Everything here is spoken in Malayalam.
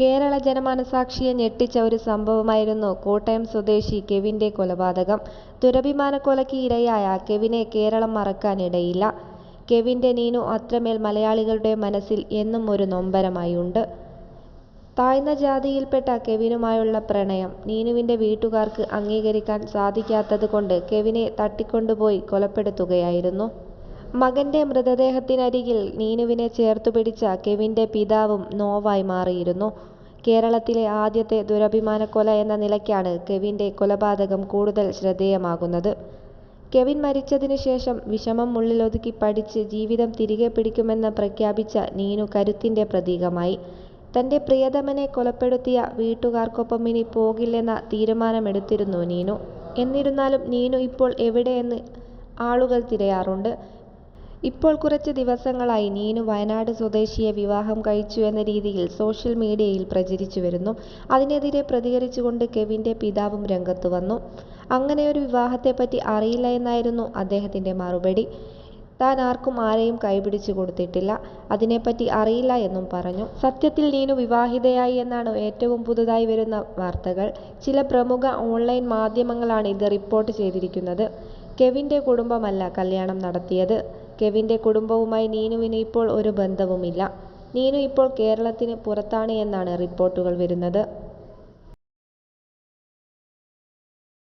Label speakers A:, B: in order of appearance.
A: കേരള ജനമനസാക്ഷിയെ ഞെട്ടിച്ച ഒരു സംഭവമായിരുന്നു കോട്ടയം സ്വദേശി കെവിന്റെ കൊലപാതകം. ദുരഭിമാനക്കൊലയ്ക്ക് ഇരയായ കെവിനെ കേരളം മറക്കാനിടയില്ല. കെവിന്റെ നീനു അത്രമേൽ മലയാളികളുടെ മനസ്സിൽ എന്നും ഒരു നൊമ്പരമായുണ്ട്. താഴ്ന്ന ജാതിയിൽപ്പെട്ട കെവിനുമായുള്ള പ്രണയം നീനുവിന്റെ വീട്ടുകാർക്ക് അംഗീകരിക്കാൻ സാധിക്കാത്തതുകൊണ്ട് കെവിനെ തട്ടിക്കൊണ്ടുപോയി കൊലപ്പെടുത്തുകയായിരുന്നു. മകന്റെ മൃതദേഹത്തിനരികിൽ നീനുവിനെ ചേർത്തുപിടിച്ച കെവിന്റെ പിതാവും നോവായി മാറിയിരുന്നു. കേരളത്തിലെ ആദ്യത്തെ ദുരഭിമാനക്കൊല എന്ന നിലയ്ക്കാണ് കെവിന്റെ കൊലപാതകം കൂടുതൽ ശ്രദ്ധേയമാകുന്നത്. കെവിൻ മരിച്ചതിന് ശേഷം വിഷമം ഉള്ളിലൊതുക്കി പഠിച്ച് ജീവിതം തിരികെ പിടിക്കുമെന്ന് പ്രഖ്യാപിച്ച നീനു കരുത്തിന്റെ പ്രതീകമായി. തന്റെ പ്രിയതമനെ കൊലപ്പെടുത്തിയ വീട്ടുകാർക്കൊപ്പമിനി പോകില്ലെന്ന തീരുമാനമെടുത്തിരുന്നു നീനു. എന്നിരുന്നാലും നീനു ഇപ്പോൾ എവിടെയെന്ന് ആളുകൾ തിരയാറുണ്ട്. ഇപ്പോൾ കുറച്ച് ദിവസങ്ങളായി നീനു വയനാട് സ്വദേശിയെ വിവാഹം കഴിച്ചു എന്ന രീതിയിൽ സോഷ്യൽ മീഡിയയിൽ പ്രചരിച്ചു വരുന്നു അതിനെതിരെ പ്രതികരിച്ചുകൊണ്ട് കെവിന്റെ പിതാവും രംഗത്തുവന്നു. അങ്ങനെയൊരു വിവാഹത്തെപ്പറ്റി അറിയില്ല എന്നായിരുന്നു അദ്ദേഹത്തിന്റെ മറുപടി. താൻ ആർക്കും ആരെയും കൈപിടിച്ചു കൊടുത്തിട്ടില്ല. അതിനെപ്പറ്റി അറിയില്ല എന്നും പറഞ്ഞു. സത്യത്തിൽ നീനു വിവാഹിതയായി എന്നാണ് ഏറ്റവും പുതുതായി വരുന്ന വാർത്തകൾ. ചില പ്രമുഖ ഓൺലൈൻ മാധ്യമങ്ങളാണ് ഇത് റിപ്പോർട്ട് ചെയ്തിരിക്കുന്നത്. കെവിന്റെ കുടുംബമല്ല കല്യാണം നടത്തിയത്. കെവിന്റെ കുടുംബവുമായി നീനുവിന് ഇപ്പോൾ ഒരു ബന്ധവുമില്ല. നീനു ഇപ്പോൾ കേരളത്തിന് പുറത്താണ് എന്നാണ് റിപ്പോർട്ടുകൾ വരുന്നത്.